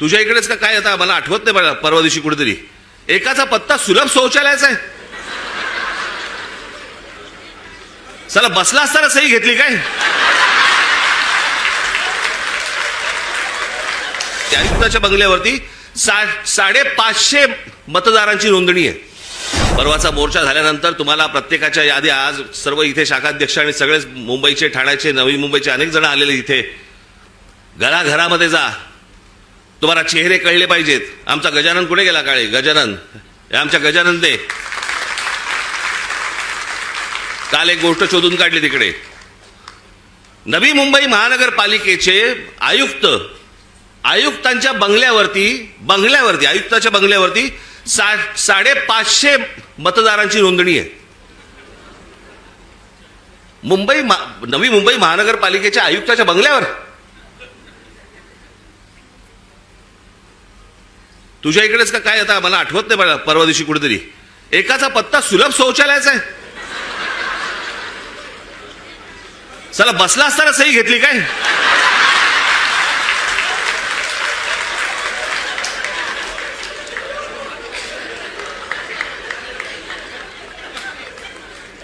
तुझ्या इकडेच का काय आता? मला आठवत नाही मला परवा दिवशी कुठेतरी. एकाचा पत्ता सुलभ शौचालयाचा आहे. चला बसला असताना सही घेतली काय? त्या आयुक्ताच्या बंगल्यावरती सा साडेपाचशे मतदारांची नोंदणी आहे. परवाचा मोर्चा झाल्यानंतर तुम्हाला प्रत्येकाच्या यादी आज सर्व इथे शाखाध्यक्ष आणि सगळेच मुंबईचे ठाण्याचे नवी मुंबईचे अनेक जण आलेले इथे. घराघरामध्ये जा. तुम्हाला चेहरे कळले पाहिजेत. आमचा गजानन कुठे गेला काळे? गजानन. आमच्या गजानन दे. काल एक गोष्ट शोधून काढली तिकडे. नवी मुंबई महानगरपालिकेचे आयुक्त आयुक्तांच्या बंगल्यावरती बंगल्यावरती आयुक्ताच्या बंगल्यावरती सा साडेपाचशे मतदारांची नोंदणी आहे. मुंबई मा- नवी मुंबई महानगरपालिकेच्या आयुक्ताच्या बंगल्यावर. तुझ्या इकडेच का काय आता? मला आठवत नाही मला परवा दिवशी कुठेतरी. एकाचा पत्ता सुलभ शौचालयाचा आहे. चला बसला असताना सही घेतली काय?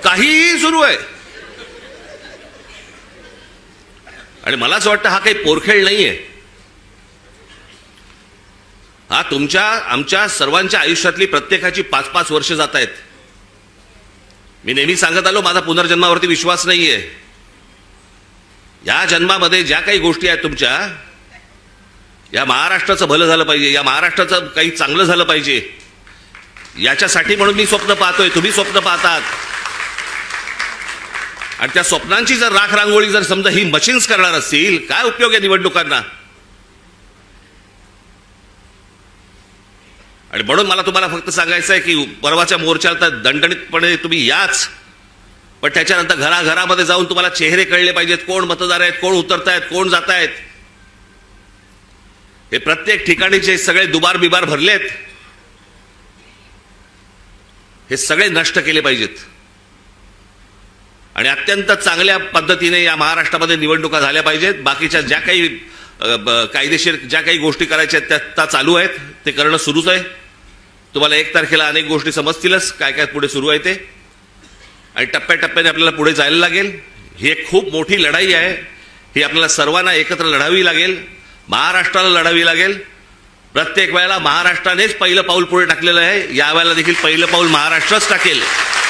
काहीही सुरू आहे. आणि मला असं वाटतं हा काही पोरखेळ नाहीये. हा तुमच्या आमच्या सर्वांच्या आयुष्यातली प्रत्येकाची पाच पाच वर्ष जात आहेत मी नेहमी सांगत आलो माझा पुनर्जन्मावरती विश्वास नाहीये. या जन्मामध्ये ज्या काही गोष्टी आहेत तुमच्या या महाराष्ट्राचं भलं झालं पाहिजे या महाराष्ट्राचं काही चांगलं झालं पाहिजे. याच्यासाठी म्हणून मी स्वप्न पाहतोय तुम्ही स्वप्न पाहतात. आणि त्या स्वप्नांची जर राख रांगोळी जर समजा ही मशीन्स करणार असतील काय उपयोग आहे निवडणुकांना? आणि म्हणून मला तुम्हाला फक्त सांगायचं आहे की परवाच्या मोर्चाला तर दणदणीतपणे तुम्ही याच. पण त्याच्यानंतर घराघरामध्ये जाऊन तुम्हाला चेहरे कळले पाहिजेत कोण मतदार आहेत कोण उतरतायत कोण जात आहेत हे प्रत्येक ठिकाणी जे सगळे दुबार बिबार भरलेत हे सगळे नष्ट केले पाहिजेत. आणि अत्यंत चांगल्या पद्धतीने या महाराष्ट्रामध्ये निवडणुका झाल्या पाहिजेत. बाकीच्या ज्या काही ब- कायदेशीर ज्या काही गोष्टी करायच्या आहेत त्या त्या चालू आहेत. ते करणं सुरूच आहे. तुम्हाला एक तारखेला अनेक गोष्टी समजतीलच काय काय पुढे सुरू आहे ते. आणि टप्प्याटप्प्याने आपल्याला पुढे जायला लागेल. ही एक खूप मोठी लढाई आहे. ही आपल्याला सर्वांना एकत्र लढावी लागेल. महाराष्ट्राला लढावी लागेल. प्रत्येक वेळेला महाराष्ट्रानेच पहिलं पाऊल पुढे टाकलेलं आहे. या वेळेला देखील पहिलं पाऊल महाराष्ट्रच टाकेल.